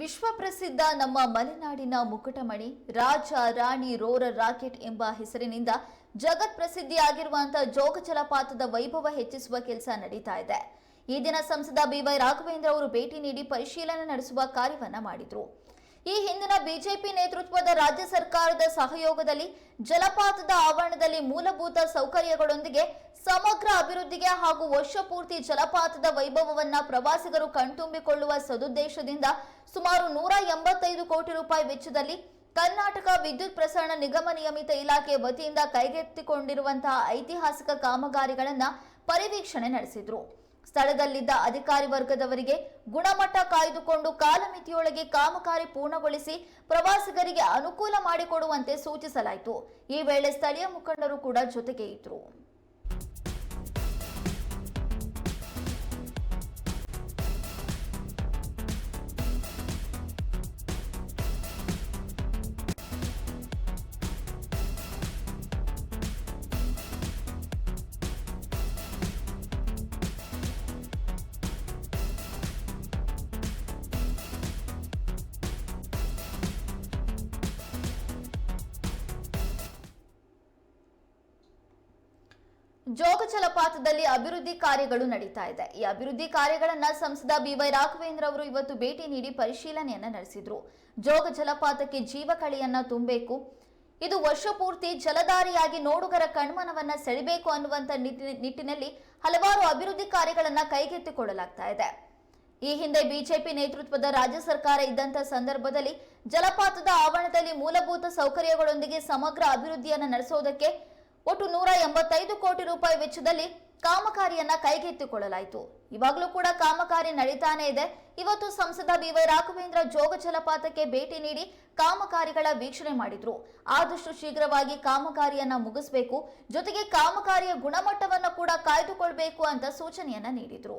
ವಿಶ್ವ ಪ್ರಸಿದ್ಧ ನಮ್ಮ ಮಲೆನಾಡಿನ ಮುಕುಟಮಣಿ, ರಾಜ ರಾಣಿ ರೋರ ರಾಕೆಟ್ ಎಂಬ ಹೆಸರಿನಿಂದ ಜಗತ್ ಪ್ರಸಿದ್ಧಿಯಾಗಿರುವಂತಹ ಜೋಗ ಜಲಪಾತದ ವೈಭವ ಹೆಚ್ಚಿಸುವ ಕೆಲಸ ನಡೀತಾ ಇದೆ. ಈ ದಿನ ಸಂಸದ ಬಿವೈ ರಾಘವೇಂದ್ರ ಅವರು ಭೇಟಿ ನೀಡಿ ಪರಿಶೀಲನೆ ನಡೆಸುವ ಕಾರ್ಯವನ್ನ ಮಾಡಿದ್ರು. ಈ ಹಿಂದಿನ ಬಿಜೆಪಿ ನೇತೃತ್ವದ ರಾಜ್ಯ ಸರ್ಕಾರದ ಸಹಯೋಗದಲ್ಲಿ ಜಲಪಾತದ ಆವರಣದಲ್ಲಿ ಮೂಲಭೂತ ಸೌಕರ್ಯಗಳೊಂದಿಗೆ ಸಮಗ್ರ ಅಭಿವೃದ್ಧಿಗೆ ಹಾಗೂ ವರ್ಷಪೂರ್ತಿ ಜಲಪಾತದ ವೈಭವವನ್ನ ಪ್ರವಾಸಿಗರು ಕಣ್ತುಂಬಿಕೊಳ್ಳುವ ಸದುದ್ದೇಶದಿಂದ ಸುಮಾರು ನೂರ ಎಂಬತ್ತೈದು ಕೋಟಿ ರೂಪಾಯಿ ವೆಚ್ಚದಲ್ಲಿ ಕರ್ನಾಟಕ ವಿದ್ಯುತ್ ಪ್ರಸರಣ ನಿಗಮ ನಿಯಮಿತ ಇಲಾಖೆ ವತಿಯಿಂದ ಕೈಗೆತ್ತಿಕೊಂಡಿರುವಂತಹ ಐತಿಹಾಸಿಕ ಕಾಮಗಾರಿಗಳನ್ನ ಪರಿವೀಕ್ಷಣೆ ನಡೆಸಿದ್ರು. ಸ್ಥಳದಲ್ಲಿದ್ದ ಅಧಿಕಾರಿ ವರ್ಗದವರಿಗೆ ಗುಣಮಟ್ಟ ಕಾಯ್ದುಕೊಂಡು ಕಾಲಮಿತಿಯೊಳಗೆ ಕಾಮಗಾರಿ ಪೂರ್ಣಗೊಳಿಸಿ ಪ್ರವಾಸಿಗರಿಗೆ ಅನುಕೂಲ ಮಾಡಿಕೊಡುವಂತೆ ಸೂಚಿಸಲಾಯಿತು. ಈ ವೇಳೆ ಸ್ಥಳೀಯ ಮುಖಂಡರು ಕೂಡ ಜೊತೆಗೆ ಇದ್ರು. ಜೋಗ ಜಲಪಾತದಲ್ಲಿ ಅಭಿವೃದ್ಧಿ ಕಾರ್ಯಗಳು ನಡೀತಾ ಇದೆ. ಈ ಅಭಿವೃದ್ಧಿ ಕಾರ್ಯಗಳನ್ನ ಸಂಸದ ಬಿವೈ ರಾಘವೇಂದ್ರ ಅವರು ಇವತ್ತು ಭೇಟಿ ನೀಡಿ ಪರಿಶೀಲನೆಯನ್ನ ನಡೆಸಿದ್ರು. ಜೋಗ ಜಲಪಾತಕ್ಕೆ ಜೀವಕಳಿಯನ್ನ ತುಂಬಬೇಕು. ಇದು ವರ್ಷಪೂರ್ತಿ ಜಲಧಾರಿಯಾಗಿ ನೋಡುಗರ ಕಣ್ಮನವನ್ನ ಸೆಳೆಬೇಕು ಅನ್ನುವಂತ ನಿಟ್ಟಿನಲ್ಲಿ ಹಲವಾರು ಅಭಿವೃದ್ಧಿ ಕಾರ್ಯಗಳನ್ನ ಕೈಗೆತ್ತಿಕೊಳ್ಳಲಾಗ್ತಾ ಇದೆ. ಈ ಹಿಂದೆ ಬಿಜೆಪಿ ನೇತೃತ್ವದ ರಾಜ್ಯ ಸರ್ಕಾರ ಇದ್ದಂತ ಸಂದರ್ಭದಲ್ಲಿ ಜಲಪಾತದ ಆವರಣದಲ್ಲಿ ಮೂಲಭೂತ ಸೌಕರ್ಯಗಳೊಂದಿಗೆ ಸಮಗ್ರ ಅಭಿವೃದ್ಧಿಯನ್ನು ನಡೆಸೋದಕ್ಕೆ ಒಟ್ಟು ನೂರ ಎಂಬತ್ತೈದು ಕೋಟಿ ರೂಪಾಯಿ ವೆಚ್ಚದಲ್ಲಿ ಕಾಮಗಾರಿಯನ್ನ ಕೈಗೆತ್ತಿಕೊಳ್ಳಲಾಯಿತು. ಇವಾಗಲೂ ಕೂಡ ಕಾಮಗಾರಿ ನಡೀತಾನೆ ಇದೆ. ಇವತ್ತು ಸಂಸದ ಬಿವೈ ರಾಘವೇಂದ್ರ ಜೋಗ ಜಲಪಾತಕ್ಕೆ ಭೇಟಿ ನೀಡಿ ಕಾಮಗಾರಿಗಳ ವೀಕ್ಷಣೆ ಮಾಡಿದ್ರು. ಆದಷ್ಟು ಶೀಘ್ರವಾಗಿ ಕಾಮಗಾರಿಯನ್ನ ಮುಗಿಸಬೇಕು. ಜೊತೆಗೆ ಕಾಮಗಾರಿಯ ಗುಣಮಟ್ಟವನ್ನು ಕೂಡ ಕಾಯ್ದುಕೊಳ್ಬೇಕು ಅಂತ ಸೂಚನೆಯನ್ನ ನೀಡಿದ್ರು.